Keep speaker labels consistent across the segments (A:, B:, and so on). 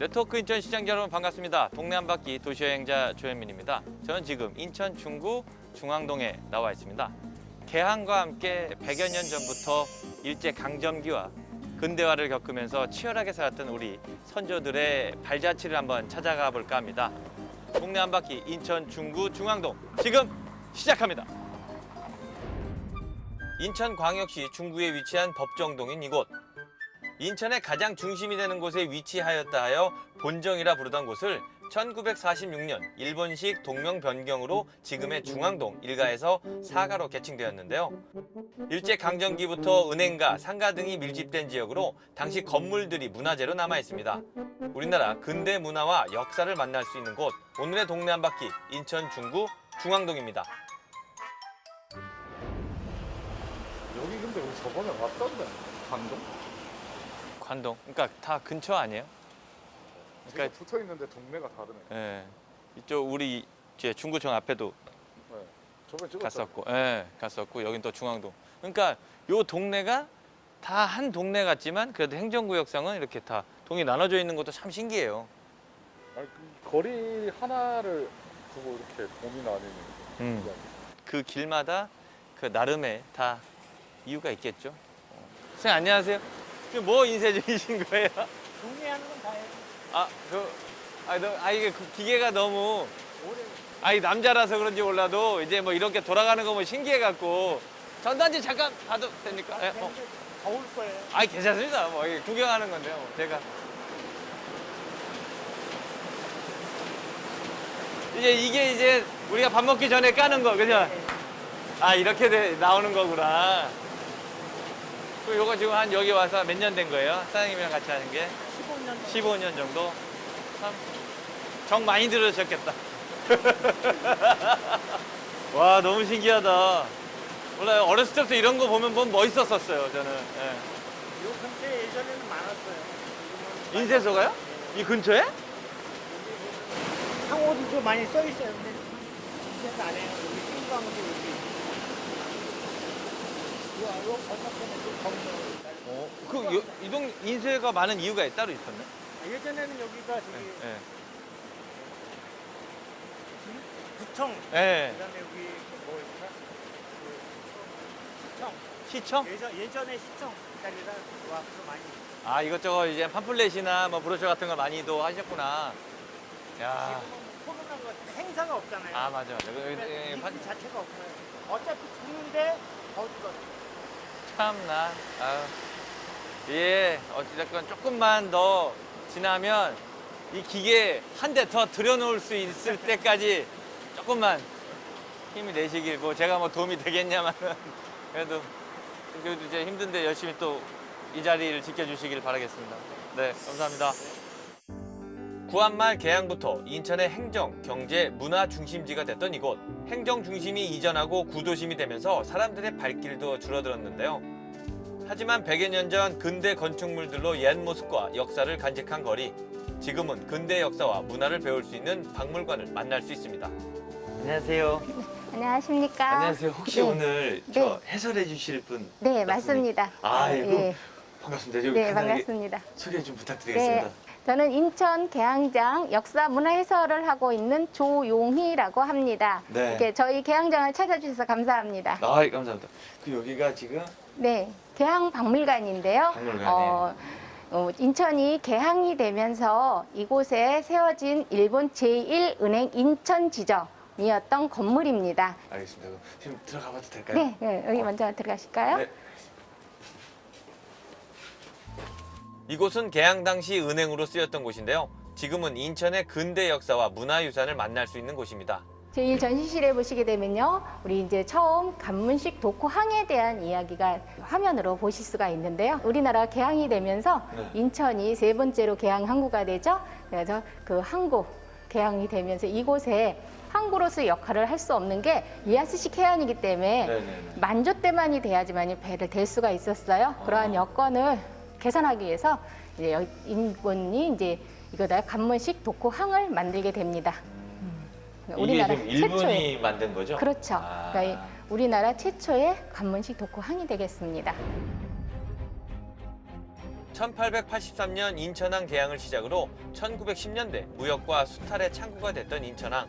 A: 네트워크 인천 시청자 여러분 반갑습니다. 동네 한 바퀴 도시 여행자 조현민입니다. 저는 지금 인천 중구 중앙동에 나와 있습니다. 개항과 함께 100여 년 전부터 일제 강점기와 근대화를 겪으면서 치열하게 살았던 우리 선조들의 발자취를 한번 찾아가 볼까 합니다. 동네 한 바퀴 인천 중구 중앙동 지금 시작합니다. 인천광역시 중구에 위치한 법정동인 이곳. 인천의 가장 중심이 되는 곳에 위치하였다 하여 본정이라 부르던 곳을 1946년 일본식 동명 변경으로 지금의 중앙동 일가에서 사가로 개칭되었는데요. 일제 강점기부터 은행가, 상가 등이 밀집된 지역으로 당시 건물들이 문화재로 남아 있습니다. 우리나라 근대 문화와 역사를 만날 수 있는 곳 오늘의 동네 한 바퀴 인천 중구 중앙동입니다.
B: 여기 근데 우리 저번에 왔던데 강동?
A: 관동. 그러니까 다 근처 아니에요? 그러니까
B: 붙어 있는데 동네가 다르네.
A: 예. 이쪽 우리 이제 중구청 앞에도
B: 네. 저번에.
A: 갔었고, 예, 갔었고 여긴 또 중앙동. 그러니까 요 동네가 다 한 동네 같지만 그래도 행정구역상은 이렇게 다 동이 나눠져 있는 것도 참 신기해요.
B: 아니, 그 거리 하나를 두고 이렇게 봄이 나뉘는
A: 음. 게그 길마다 그 나름의 다 이유가 있겠죠. 어. 선생님 안녕하세요. 지금 뭐 인쇄 중이신 거예요?
C: 동의하는 건 다예요.
A: 아, 그, 아, 너, 아 이게 그 기계가 너무
C: 오래
A: 아니 남자라서 그런지 몰라도 이제 뭐 이렇게 돌아가는 거 뭐 신기해갖고 전단지 잠깐 봐도 됩니까? 예, 어.
C: 더울 거예요.
A: 아니 괜찮습니다. 뭐 이게 구경하는 건데요. 뭐 제가 이제 이게 이제 우리가 밥 먹기 전에 까는 거 그죠? 아 이렇게 돼- 나오는 거구나. 그 요거 지금 한 여기 와서 몇 년 된 거예요? 사장님이랑 같이 하는 게
C: 15년
A: 15년 정도. 참 정 많이 들으셨겠다. 와 너무 신기하다. 몰라요. 어렸을 때부터 이런 거 보면 뭐 멋있었었어요. 저는. 예.
C: 요 근처에 예전에는 많았어요. 지금은
A: 인쇄소가요? 이 근처에?
C: 상호도 많이 써 있어요. 근데 인쇄도 안 해요. 여기 신광도 여기. 요, 요 건너편에 좀 건너.
A: 어, 그 이동 인쇄가 많은 이유가 따로 있었네.
C: 아, 예전에는 여기가 저기
A: 예.
C: 구청.
A: 예.
C: 그다음에 여기 그 뭐였나? 그 시청.
A: 시청?
C: 예전 예전에 시청 자리라 와서 많이.
A: 아 이것저것 이제 팜플렛이나 뭐 브로셔 같은 걸 많이도 하셨구나. 야.
C: 지금은 코로나 같은 행사가 없잖아요.
A: 아 맞아 맞아. 그,
C: 그러니까
A: 예,
C: 이
A: 판-
C: 길 자체가 없어요. 어차피 죽는데 더 죽었어.
A: 참나. 아유. 예, 어찌됐건 조금만 더 지나면 이 기계 한 대 더 들여놓을 수 있을 때까지 조금만 힘이 내시길 뭐 제가 뭐 도움이 되겠냐마는 그래도 그래도 이제 힘든데 열심히 또 이 자리를 지켜주시길 바라겠습니다. 네, 감사합니다. 구한말 개항부터 인천의 행정, 경제, 문화 중심지가 됐던 이곳. 행정 중심이 이전하고 구도심이 되면서 사람들의 발길도 줄어들었는데요. 하지만 100여 년 전 근대 건축물들로 옛 모습과 역사를 간직한 거리. 지금은 근대 역사와 문화를 배울 수 있는 박물관을 만날 수 있습니다. 안녕하세요.
D: 안녕하십니까?
A: 안녕하세요. 혹시
D: 네.
A: 오늘
D: 네.
A: 저 해설해 주실 분
D: 네? 맞습니다.
A: 아이고
D: 예.
A: 반갑습니다. 여기
D: 네,
A: 간단하게
D: 반갑습니다.
A: 소개 좀 부탁드리겠습니다.
D: 네. 저는 인천 계양장 역사 문화 해설을 하고 있는 조용희라고 합니다.
A: 네.
D: 이렇게 저희 계양장을 찾아주셔서 감사합니다.
A: 아, 감사합니다. 그 여기가 지금
D: 네, 계양 박물관인데요.
A: 박물관이에요.
D: 어, 어, 인천이 개항이 되면서 이곳에 세워진 일본 제1은행 인천 지점이었던 건물입니다.
A: 알겠습니다. 그럼 지금 들어가 봐도 될까요?
D: 네, 네, 여기 먼저 들어가실까요?
A: 네. 이곳은 개항 당시 은행으로 쓰였던 곳인데요. 지금은 인천의 근대 역사와 문화유산을 만날 수 있는 곳입니다.
D: 제1 전시실에 보시게 되면요. 우리 이제 처음 간문식 독후항에 대한 이야기가 화면으로 보실 수가 있는데요. 우리나라 개항이 되면서
A: 네.
D: 인천이 세 번째로 개항 항구가 되죠. 그래서 그 항구 개항이 되면서 이곳에 항구로서의 역할을 할 수 없는 게 이하스식 해안이기 때문에
A: 네네네.
D: 만조 때만이 돼야지만 배를 댈 수가 있었어요. 그러한
A: 아.
D: 여건을 개선하기 위해서 이제 여- 일본이 이제 이거다 간문식 독후항을 만들게 됩니다.
A: 이게 지금 일본이 만든 거죠?
D: 그렇죠.
A: 아.
D: 그러니까 이 우리나라 최초의 관문식 독후항이 되겠습니다.
A: 1883년 인천항 개항을 시작으로 1910년대 무역과 수탈의 창구가 됐던 인천항.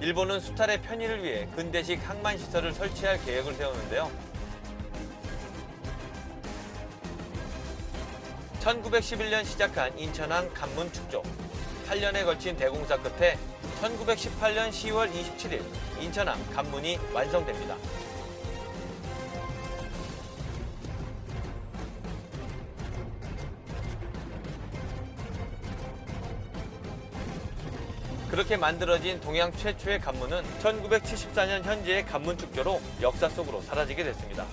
A: 일본은 수탈의 편의를 위해 근대식 항만 시설을 설치할 계획을 세우는데요. 1911년 시작한 인천항 간문 축조. 8년에 걸친 대공사 끝에 1918년 10월 27일 인천항 간문이 완성됩니다. 그렇게 만들어진 동양 최초의 간문은 1974년 현재의 간문 축조로 역사 속으로 사라지게 됐습니다.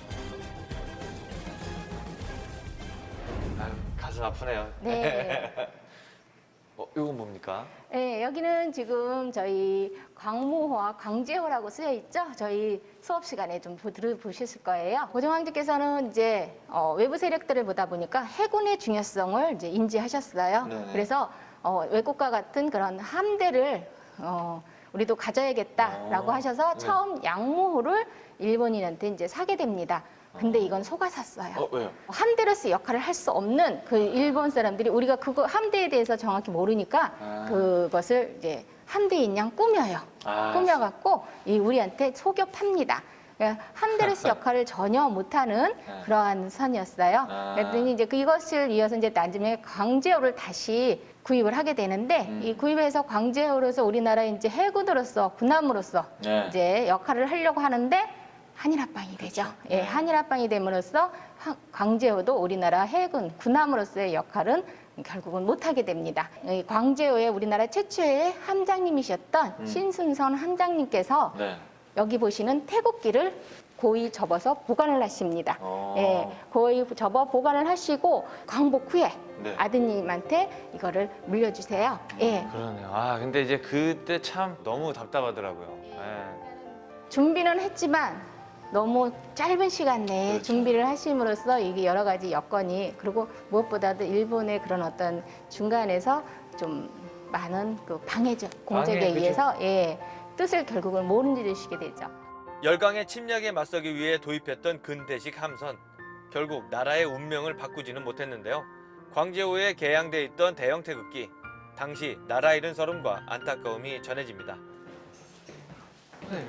A: 가슴 아프네요.
D: 네.
A: 어, 이건 뭡니까?
D: 네, 여기는 지금 저희 광무호와 광제호라고 쓰여 있죠. 저희 수업 시간에 좀 보- 들어보셨을 거예요. 고정황제께서는 이제 어, 외부 세력들을 보다 보니까 해군의 중요성을 이제 인지하셨어요.
A: 네네.
D: 그래서 어, 외국과 같은 그런 함대를 어, 우리도 가져야겠다라고
A: 어,
D: 하셔서
A: 네.
D: 처음 양무호를 일본인한테 이제 사게 됩니다. 근데 이건 속아 샀어요.
A: 어, 왜요?
D: 함대로서 역할을 할 수 없는 그 일본 사람들이 우리가 그거 함대에 대해서 정확히 모르니까
A: 아.
D: 그것을 이제 함대인 양 꾸며요.
A: 아,
D: 꾸며갖고 이 우리한테 속여 팝니다. 그러니까 함대로서 역할을 전혀 못하는
A: 네.
D: 그러한 선이었어요.
A: 아.
D: 그랬더니 이제 그 이것을 이어서 이제 나중에 광제호를 다시 구입을 하게 되는데
A: 음.
D: 이 구입해서 광제호로서 우리나라 이제 해군으로서 군함으로서
A: 네.
D: 이제 역할을 하려고 하는데 한일합방이 되죠.
A: 그렇죠.
D: 예,
A: 네.
D: 한일합방이 됨으로써 하- 광제호도 우리나라 해군 군함으로서의 역할은 결국은 못하게 됩니다. 이 광제호의 우리나라 최초의 함장님이셨던
A: 음.
D: 신순선 함장님께서
A: 네.
D: 여기 보시는 태국기를 고이 접어서 보관을 하십니다.
A: 어.
D: 예, 고이 접어 보관을 하시고 광복 후에
A: 네.
D: 아드님한테 이거를 물려주세요. 예,
A: 그러네요. 아, 근데 이제 그때 참 너무 답답하더라고요. 예.
D: 준비는 했지만 너무 짧은 시간 내에
A: 그렇죠.
D: 준비를 하심으로써 이게 여러 가지 여건이 그리고 무엇보다도 일본의 그런 어떤 중간에서 좀 많은 그 방해적 공작에
A: 방해.
D: 의해서 예, 뜻을 결국은 못 이루시게 되죠.
A: 열강의 침략에 맞서기 위해 도입했던 근대식 함선. 결국 나라의 운명을 바꾸지는 못했는데요. 광제호에 개양돼 있던 대형 태극기. 당시 나라 잃은 서름과 안타까움이 전해집니다.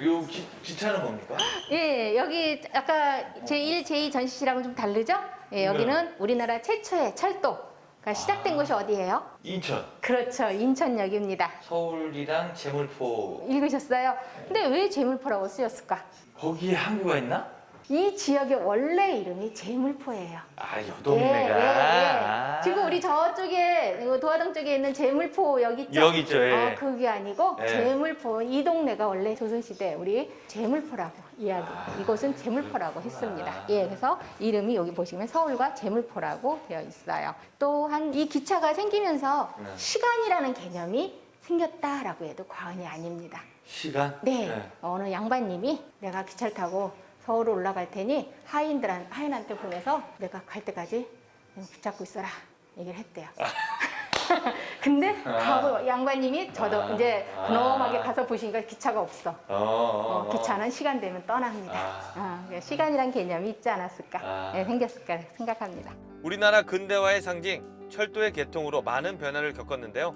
A: 요 기, 기차는 뭡니까?
D: 예, 여기 아까 제1, 제2 전시실하고는 좀 다르죠? 예, 여기는 우리나라 최초의 철도가 시작된 곳이 어디예요?
A: 인천.
D: 그렇죠, 인천역입니다.
A: 서울이랑 제물포.
D: 읽으셨어요? 근데 왜 제물포라고 쓰였을까?
A: 거기에 항구가 있나?
D: 이 지역의 원래 이름이 제물포예요.
A: 아, 요
D: 예,
A: 동네가.
D: 예, 예.
A: 아.
D: 지금 우리 저쪽에 도화동 쪽에 있는 제물포 여기 있죠?
A: 여기 있죠, 예.
D: 어, 그게 아니고
A: 예.
D: 제물포 이 동네가 원래 조선시대 우리 제물포라고 이야기.
A: 아.
D: 이곳은 제물포라고 했습니다.
A: 아.
D: 예, 그래서 이름이 여기 보시면 서울과 제물포라고 되어 있어요. 또한 이 기차가 생기면서
A: 네.
D: 시간이라는 개념이 생겼다라고 해도 과언이 아닙니다.
A: 시간?
D: 네, 어느 양반님이 내가 기차를 타고 서울로 올라갈 테니 하인들한 하인한테 보내서 내가 갈 때까지 붙잡고 있어라 얘기를 했대요. 근데 가고 양반님이 저도
A: 아.
D: 이제
A: 아.
D: 근엄하게 가서 보시니까 기차가 없어.
A: 어,
D: 어, 기차는 시간 되면 떠납니다.
A: 아.
D: 어, 그러니까 시간이란 개념이 있지 않았을까,
A: 아.
D: 네, 생겼을까 생각합니다.
A: 우리나라 근대화의 상징 철도의 개통으로 많은 변화를 겪었는데요.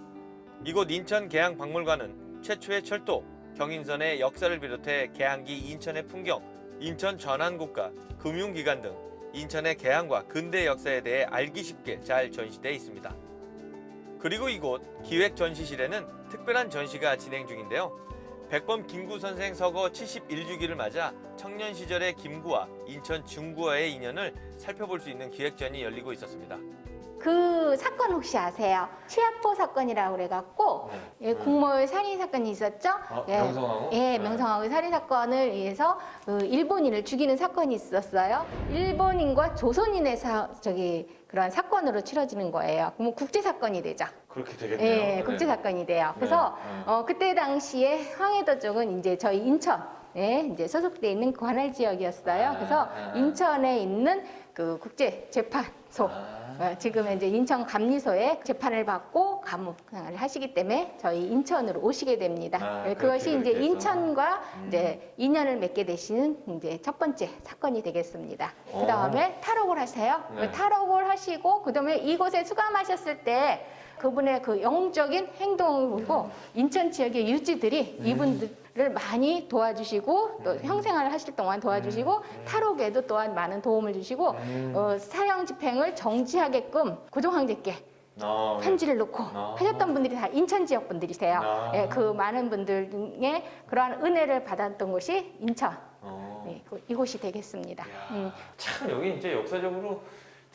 A: 이곳 인천 계양 박물관은 최초의 철도 경인선의 역사를 비롯해 계양기 인천의 풍경, 인천 전환국가, 금융기관 등 인천의 계양과 근대 역사에 대해 알기 쉽게 잘 전시되어 있습니다. 그리고 이곳 기획 전시실에는 특별한 전시가 진행 중인데요. 백범 김구 선생 서거 71주기를 맞아 청년 시절의 김구와 인천 중구와의 인연을 살펴볼 수 있는 기획전이 열리고 있었습니다.
D: 그 사건 혹시 아세요? 치아포 사건이라고 그래갖고 예, 공모의 살인 사건이 있었죠? 예.
A: 네. 명성황후?
D: 예,
A: 네.
D: 명성황후 살인 사건을 위해서 그 일본인을 죽이는 사건이 있었어요. 일본인과 조선인의 사, 저기 그런 사건으로 치러지는 거예요. 그러면 국제 사건이 되죠.
A: 그렇게
D: 예,
A: 되겠네요.
D: 국제 사건이 돼요. 그래서
A: 네.
D: 어, 그때 당시에 황해도 쪽은 이제 저희 인천 이제 소속돼 있는 관할 지역이었어요. 그래서
A: 아.
D: 인천에 있는 그 국제 재판소
A: 아.
D: 어, 지금 이제 인천 감리소에 재판을 받고 감옥 생활을 하시기 때문에 저희 인천으로 오시게 됩니다.
A: 아,
D: 네, 그것이
A: 그렇게,
D: 이제
A: 그렇게 해서.
D: 인천과
A: 음.
D: 이제 인연을 맺게 되시는 이제 첫 번째 사건이 되겠습니다.
A: 어.
D: 그 다음에 탈옥을 하세요.
A: 네.
D: 탈옥을 하시고 그 다음에 이곳에 수감하셨을 때 그분의 그 영적인 행동을 보고 인천 지역의 유지들이
A: 음.
D: 이분들을 많이 도와주시고 또 형생활을 하실 동안 도와주시고 탈옥에도 또한 많은 도움을 주시고
A: 음.
D: 어, 사형 집행을 정지하게끔 고종황제께
A: 어,
D: 편지를 놓고
A: 아.
D: 하셨던 분들이 다 인천 지역 분들이세요.
A: 아.
D: 예, 그 많은 분들 중에 그러한 은혜를 받았던 곳이 인천
A: 어.
D: 네, 그- 이곳이 되겠습니다.
A: 야,
D: 음.
A: 참 여기 이제 역사적으로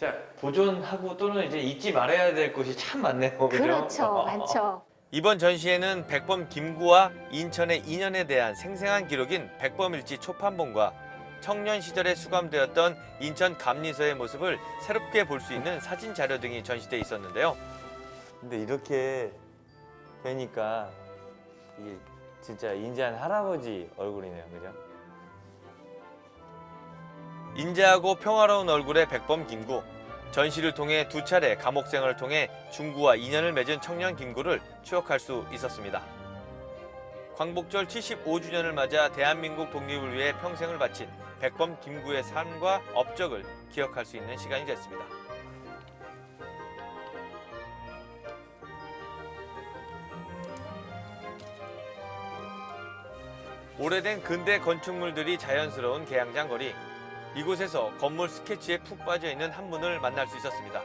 A: 자 보존하고 또는 이제 잊지 말아야 될 곳이 참 많네요. 그죠?
D: 그렇죠, 많죠.
A: 이번 전시회는 백범 김구와 인천의 인연에 대한 생생한 기록인 백범일지 초판본과 청년 시절에 수감되었던 인천 감리소의 모습을 새롭게 볼 수 있는 사진 자료 등이 전시돼 있었는데요. 근데 이렇게 뵈니까 이게 진짜 인자한 할아버지 얼굴이네요, 그죠? 인자하고 평화로운 얼굴의 백범 김구. 전시를 통해 두 차례 감옥 생활을 통해 중구와 인연을 맺은 청년 김구를 추억할 수 있었습니다. 광복절 75주년을 맞아 대한민국 독립을 위해 평생을 바친 백범 김구의 삶과 업적을 기억할 수 있는 시간이 됐습니다. 오래된 근대 건축물들이 자연스러운 계양장 거리. 이곳에서 건물 스케치에 푹 빠져 있는 한 분을 만날 수 있었습니다.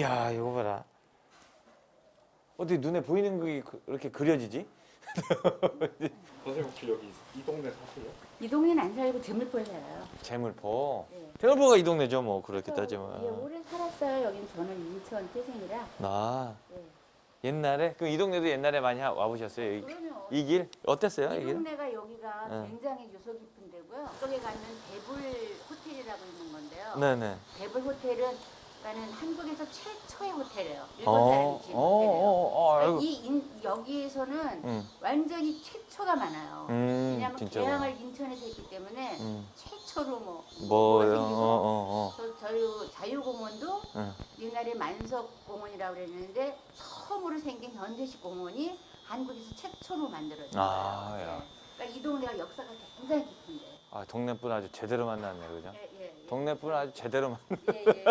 A: 야, 이거 봐라. 어떻게 눈에 보이는 게 그렇게 그려지지?
B: 선생님 혹시 여기 이 동네 사세요?
E: 이 동네는 안 살고 재물포에 살아요.
A: 재물포.
E: 네.
A: 재물포가 이 동네죠, 뭐 그렇게 따지면.
E: 예, 오래 살았어요. 여긴 저는 인천 태생이라.
A: 나
E: 예.
A: 옛날에 그 이 동네도 옛날에 많이 와- 와보셨어요?
E: 그러면
A: 이길 어땠어요?
E: 이
A: 이 길?
E: 동네가 여기가
A: 네.
E: 굉장히 유서 깊은 데고요. 이쪽에 가면 대불 호텔이라고 있는 건데요.
A: 네네.
E: 대불 호텔은 그러니까는 한국에서 최초의 호텔이에요. 일본
A: 어,
E: 사람이 지은
A: 어,
E: 호텔이에요.
A: 어, 어,
E: 그러니까.
A: 이
E: 인, 여기에서는
A: 음,
E: 완전히 최초가 많아요.
A: 음,
E: 왜냐하면
A: 진짜.
E: 개항을 인천에서 했기 때문에
A: 음,
E: 최초로 뭐? 뭐가
A: 어, 어, 어.
E: 저, 저희 자유공원도
A: 응.
E: 옛날에 만석공원이라고 그랬는데 처음으로 생긴 현대식 공원이 한국에서 최초로 만들어진
A: 아,
E: 거예요.
A: 야.
E: 네. 그러니까 이 동네가 역사가 굉장히 깊은데.
A: 아, 동네 분 아주 제대로 만났네, 그죠?
E: 예, 예, 예.
A: 동네 분 아주 제대로 만.
E: 예, 예.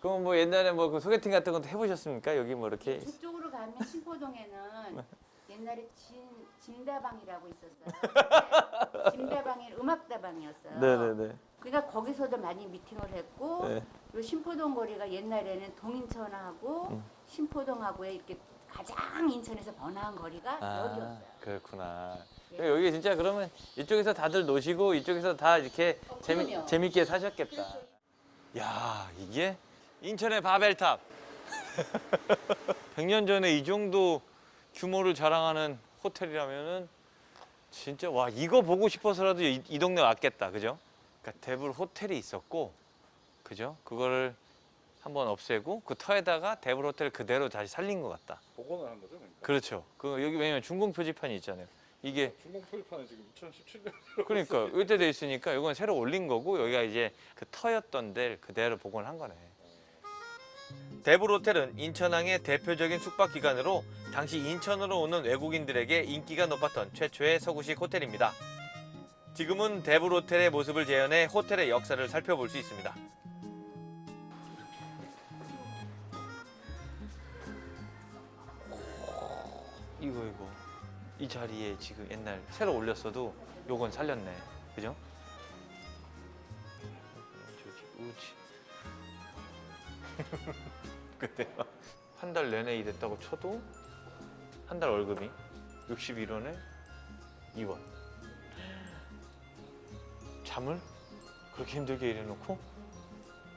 A: 그럼 뭐 옛날에 뭐 그 소개팅 같은 것도 해보셨습니까? 여기 뭐 이렇게.
E: 저쪽으로 가면 신포동에는 옛날에 진, 진다방이라고 있었어요. 네. 진다방이 음악다방이었어요.
A: 네네네.
E: 그러니까 거기서도 많이 미팅을 했고
A: 네.
E: 요 신포동 거리가 옛날에는 동인천하고
A: 음.
E: 신포동하고의 이렇게 가장 인천에서 번화한 거리가
A: 아,
E: 여기였어요.
A: 그렇구나.
E: 예.
A: 여기 진짜 그러면 이쪽에서 다들 노시고 이쪽에서 다 이렇게
E: 어,
A: 재미,
E: 그럼요.
A: 재밌게 사셨겠다. 야, 이게 인천의 바벨탑. 100년 전에 이 정도 규모를 자랑하는 호텔이라면은 진짜 와 이거 보고 싶어서라도 이, 이 동네 왔겠다, 그죠? 그러니까 대불 호텔이 있었고, 그죠? 그거를 한번 없애고 그 터에다가 대불 호텔을 그대로 다시 살린 것 같다.
B: 복원을 한 거죠? 그러니까.
A: 그렇죠. 그 여기 왜냐면 중공 표지판이 있잖아요. 이게
B: 중공 표지판은 지금 2017년.
A: 그러니까 이때 돼 있으니까 이건 새로 올린 거고 여기가 이제 그 터였던 데를 그대로 복원한 거네. 호텔은 인천항의 대표적인 숙박 기관으로 당시 인천으로 오는 외국인들에게 인기가 높았던 최초의 서구식 호텔입니다. 지금은 호텔의 모습을 재현해 호텔의 역사를 살펴볼 수 있습니다. 이거 이거 이 자리에 지금 옛날 새로 올렸어도 요건 살렸네. 그죠? 저기 우지. 그때 한달 내내 일했다고 쳐도 한 달 월급이 61원에 2원. 잠을 그렇게 힘들게 일해놓고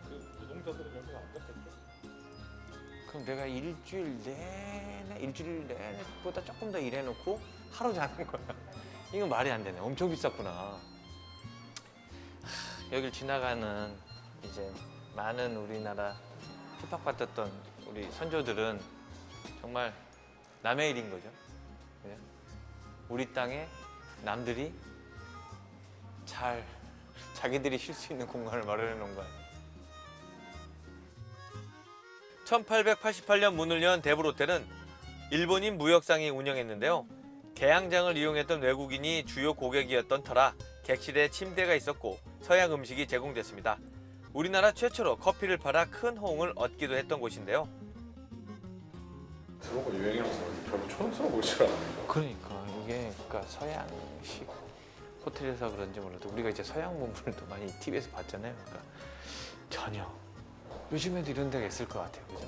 B: 그 노동자들은 여기가 안 됐겠죠?
A: 그럼 내가 일주일 내내 일주일 내내보다 조금 더 일해놓고 하루 자는 거야. 이건 말이 안 되네. 엄청 비쌌구나. 하, 여길 지나가는 이제 많은 우리나라 핍박받았던 우리 선조들은 정말 남의 일인 거죠. 그냥 우리 땅에 남들이 잘 자기들이 쉴 수 있는 공간을 마련해 놓은 거예요. 1888년 문을 연 호텔은 일본인 무역상이 운영했는데요. 개항장을 이용했던 외국인이 주요 고객이었던 터라 객실에 침대가 있었고 서양 음식이 제공됐습니다. 우리나라 최초로 커피를 팔아 큰 호응을 얻기도 했던 곳인데요.
B: 그런 거 유행이라서 별로 촌스러워 보이지 않아요.
A: 그러니까 이게 그러니까 서양식 호텔에서 그런지 몰라도 우리가 이제 서양 문물도 많이 TV에서 봤잖아요. 그러니까 전혀 요즘에도 이런 데가 있을 것 같아요. 그죠?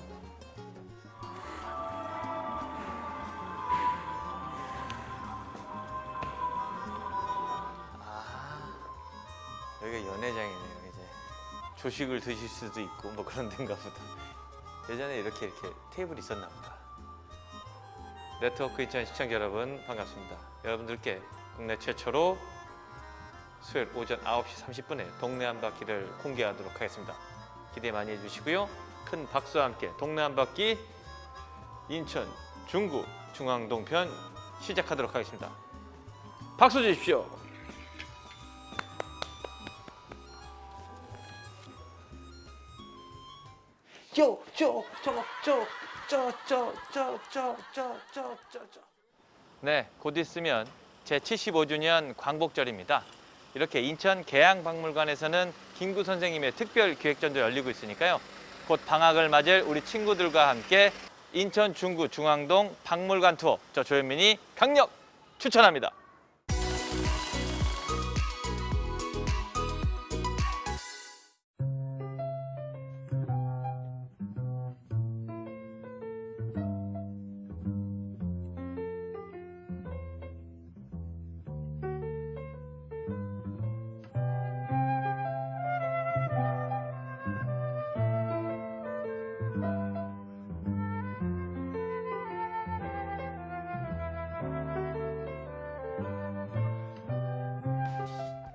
A: 아 여기가 연회장이네요. 이제 조식을 드실 수도 있고 뭐 그런 데인가 보다. 예전에 이렇게 이렇게 테이블이 있었나 보다. 네트워크 이천 시청자 여러분 반갑습니다. 여러분들께 국내 최초로 수요일 오전 9시 30분에 동네 한 바퀴를 공개하도록 하겠습니다. 기대 많이 해주시고요. 큰 박수와 함께 동네 한 바퀴 인천 중구 중앙동 편 시작하도록 하겠습니다. 박수 주십시오. 네, 곧 있으면 제 75주년 광복절입니다. 이렇게 인천 계양박물관에서는 김구 선생님의 특별 기획전도 열리고 있으니까요. 곧 방학을 맞을 우리 친구들과 함께 인천 중구 중앙동 박물관 투어 저 조현민이 강력 추천합니다.